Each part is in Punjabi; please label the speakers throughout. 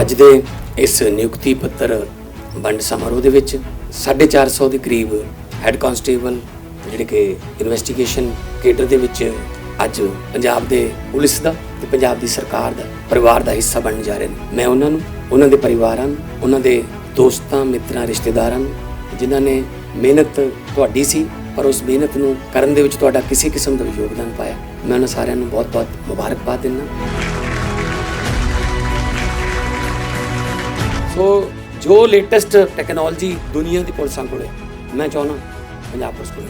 Speaker 1: ਅੱਜ ਦੇ ਇਸ ਨਿਯੁਕਤੀ ਪੱਤਰ ਵੰਡ ਸਮਾਰੋਹ ਦੇ ਵਿੱਚ 450 ਦੇ ਕਰੀਬ ਹੈੱਡ ਕਾਂਸਟੇਬਲ ਜਿਹੜੇ ਕਿ ਇਨਵੈਸਟੀਗੇਸ਼ਨ ਕੇਡਰ ਦੇ ਵਿੱਚ ਅੱਜ ਪੰਜਾਬ ਦੇ ਪੁਲਿਸ ਦਾ ਤੇ ਪੰਜਾਬ ਦੀ ਸਰਕਾਰ ਦਾ, ਪਰਿਵਾਰ ਦਾ ਹਿੱਸਾ ਬਣਨ ਜਾ ਰਹੇ ਨੇ। ਮੈਂ ਉਹਨਾਂ ਨੂੰ, ਉਹਨਾਂ ਦੇ ਪਰਿਵਾਰਾਂ ਨੂੰ, ਉਹਨਾਂ ਦੇ ਦੋਸਤਾਂ, ਮਿੱਤਰਾਂ, ਰਿਸ਼ਤੇਦਾਰਾਂ ਨੂੰ, ਜਿਨ੍ਹਾਂ ਨੇ ਮਿਹਨਤ ਤੁਹਾਡੀ ਸੀ, ਪਰ ਉਸ ਮਿਹਨਤ ਨੂੰ ਕਰਨ ਦੇ ਵਿੱਚ ਤੁਹਾਡਾ ਕਿਸੇ ਕਿਸਮ ਦਾ ਵੀ ਯੋਗਦਾਨ ਪਾਇਆ। ਮੈਂ ਉਹਨਾਂ ਸਾਰਿਆਂ ਨੂੰ ਬਹੁਤ-ਬਹੁਤ ਮੁਬਾਰਕਬਾਦ ਦਿੰਦਾ। ਸੋ ਜੋ ਲੇਟੈਸਟ ਟੈਕਨੋਲੋਜੀ ਦੁਨੀਆ ਦੀ ਪੁਲਿਸਾਂ ਕੋਲੇ ਮੈਂ ਚਾਹੁੰਦਾ ਪੰਜਾਬ ਪੁਲਿਸ ਕੋਲੇ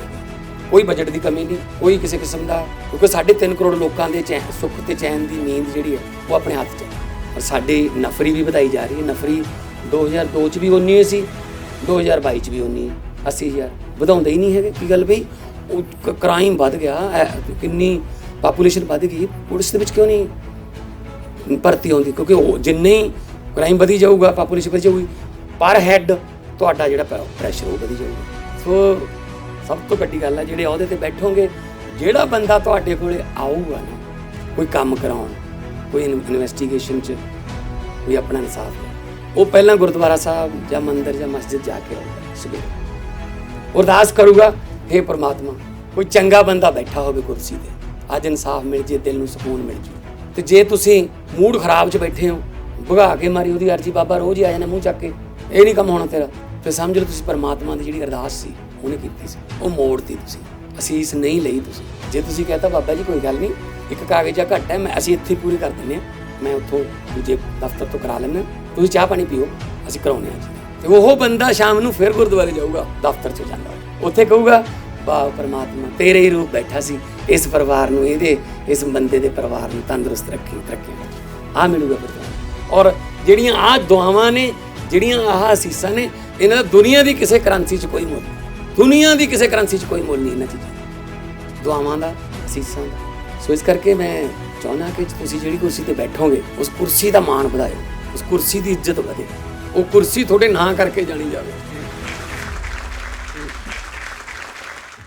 Speaker 1: ਕੋਈ ਬਜਟ ਦੀ ਕਮੀ ਨਹੀਂ, ਕੋਈ ਕਿਸੇ ਕਿਸਮ ਦਾ, ਕਿਉਂਕਿ 3.5 ਕਰੋੜ ਲੋਕਾਂ ਦੇ ਚੈਨ ਸੁੱਖ ਤੇ ਚੈਨ ਦੀ ਨੀਂਦ ਜਿਹੜੀ ਹੈ, ਉਹ ਆਪਣੇ ਹੱਥ 'ਚ ਹੈ। ਔਰ ਸਾਡੀ ਨਫਰੀ ਵੀ ਵਧਾਈ ਜਾ ਰਹੀ ਹੈ। ਨਫਰੀ 2002 ਚ ਵੀ ਉਨੀ ਸੀ 2022 ਚ ਵੀ ਉਨੀ 80000 ਵਧਾਉਂਦੇ ਹੀ ਨਹੀਂ ਹੈਗੇ, ਕੀ ਗੱਲ ਬਈ? ਉਹ ਕ੍ਰਾਈਮ ਵੱਧ ਗਿਆ, ਐ- ਕਿੰਨੀ ਪਾਪੂਲੇਸ਼ਨ ਵੱਧ ਗਈ, ਪੁਲਿਸ ਦੇ ਵਿੱਚ ਕਿਉਂ ਨਹੀਂ ਭਰਤੀ ਆਉਂਦੀ ਕਿਉਂਕਿ ਉਹ ਜਿੰਨੇ ਕ੍ਰਾਈਮ ਵਧੀ ਜਾਊਗਾ ਪਾਪੂਲੇਸ਼ਨ ਵਧੀ ਜਾਊਗੀ, ਪਰ ਹੈੱਡ ਤੁਹਾਡਾ ਜਿਹੜਾ ਪ੍ਰੈਸ਼ਰ ਉਹ ਵਧੀ ਜਾਊਗਾ। ਸੋ ਸਭ ਤੋਂ ਵੱਡੀ ਗੱਲ ਹੈ ਜਿਹੜੇ ਅਹੁਦੇ ਤੇ ਬੈਠੋਗੇ, ਜਿਹੜਾ ਬੰਦਾ ਤੁਹਾਡੇ ਕੋਲੇ ਆਊਗਾ ਨਾ, ਕੋਈ ਕੰਮ ਕਰਾਉਣ, ਕੋਈ ਇਨਵੈਸਟੀਗੇਸ਼ਨ ਚ, ਕੋਈ ਆਪਣਾ ਇਨਸਾਫ ਉਹ ਪਹਿਲਾਂ ਗੁਰਦੁਆਰਾ ਸਾਹਿਬ ਜਾਂ ਮੰਦਿਰ ਜਾਂ ਮਸਜਿਦ ਜਾ ਕੇ ਆਊਗਾ, ਸਵੇਰੇ। ਅਰਦਾਸ ਕਰੂਗਾ हे ਪ੍ਰਮਾਤਮਾ, ਕੋਈ ਚੰਗਾ ਬੰਦਾ ਬੈਠਾ ਹੋਵੇ ਕੁਰਸੀ ਤੇ, ਅੱਜ ਇਨਸਾਫ ਮਿਲ ਜੇ, ਦਿਲ ਨੂੰ ਸਕੂਨ ਮਿਲ ਜੇ। ਤੇ ਜੇ ਤੁਸੀਂ ਮੂਡ ਖਰਾਬ 'ਚ ਬੈਠੇ ਹੋ ਭਗਾ ਕੇ ਮਾਰੀ, ਉਹਦੀ ਅਰਜੀ ਬਾਬਾ ਰੋਜ਼ ਹੀ ਆ ਜਾਣਾ ਮੂੰਹ ਚੱਕ ਕੇ। ਇਹ ਨਹੀਂ ਕੰਮ ਹੋਣਾ ਤੇਰਾ। ਫਿਰ ਸਮਝ ਲਓ ਤੁਸੀਂ ਪਰਮਾਤਮਾ ਦੀ ਜਿਹੜੀ ਅਰਦਾਸ ਸੀ, ਉਹਨੇ ਕੀਤੀ ਸੀ। ਉਹ ਮੋੜਤੀ ਤੁਸੀਂ। ਅਸੀਸ ਨਹੀਂ ਲਈ ਤੁਸੀਂ। ਜੇ ਤੁਸੀਂ ਕਹਤਾ ਬਾਬਾ ਜੀ ਕੋਈ ਗੱਲ ਨਹੀਂ, ਇੱਕ ਕਾਗਜ਼ ਜਾਂ ਘੱਟ ਹੈ, ਮੈਂ ਅਸੀਂ ਇੱਥੇ ਪੂਰੀ ਕਰ ਦਿੰਦੇ ਹਾਂ। ਮੈਂ ਉੱਥੋਂ ਦੂਜੇ ਦਫ਼ਤਰ ਤੋਂ ਕਰਾ ਲੈਣਾ ਤੁਸੀਂ ਚਾਹ ਪਾਣੀ ਪੀਓ, ਅਸੀਂ ਕਰਾਉਨੇ ਆ ਜੀ। ਤੇ ਉਹ ਬੰਦਾ ਸ਼ਾਮ ਨੂੰ ਫਿਰ ਗੁਰਦੁਆਰੇ ਜਾਊਗਾ, ਦਫ਼ਤਰ 'ਚ ਜਾਂਦਾ। ਉੱਥੇ ਕਹੂਗਾ, ਵਾਹ ਪਰਮਾਤਮਾ, ਤੇਰੇ ਹੀ ਰੂਪ ਬੈਠਾ ਸੀ। ਇਸ ਪਰਿਵਾਰ ਨੂੰ, ਇਹਦੇ ਇਸ ਬੰਦੇ ਦੇ ਪਰਿਵਾਰ ਨੂੰ ਤੰਦਰੁਸਤ ਰੱਖੀ ਤਰੱਕੀ ਆ ਮਿਲੂਗਾ ਔਰ ਜਿਹੜੀਆਂ ਆਹ ਦੁਆਵਾਂ ਨੇ, ਜਿਹੜੀਆਂ ਆਹ ਅਸੀਸਾਂ ਨੇ, ਇਹਨਾਂ ਦਾ ਦੁਨੀਆ ਦੀ ਕਿਸੇ ਕਰੰਸੀ 'ਚ ਕੋਈ ਮੁੱਲ ਨਹੀਂ। ਦੁਨੀਆ ਦੀ ਕਿਸੇ ਕਰੰਸੀ 'ਚ ਕੋਈ ਮੁੱਲ ਨਹੀਂ ਇਹਨਾਂ ਚੀਜ਼ਾਂ ਦੁਆਵਾਂ ਦਾ, ਅਸੀਸਾਂ ਦਾ। ਸੋ ਇਸ ਕਰਕੇ ਮੈਂ ਚਾਹੁੰਦਾ ਕਿ ਤੁਸੀਂ ਜਿਹੜੀ ਕੁਰਸੀ ਤੇ ਬੈਠੋਗੇ, ਉਸ ਕੁਰਸੀ ਦਾ ਮਾਣ ਵਧਾਓ ਉਸ ਕੁਰਸੀ ਦੀ ਇੱਜ਼ਤ ਵਧੇ। ਉਹ ਕੁਰਸੀ ਤੁਹਾਡੇ ਨਾਂ ਕਰਕੇ ਜਾਣੀ ਜਾਵੇ।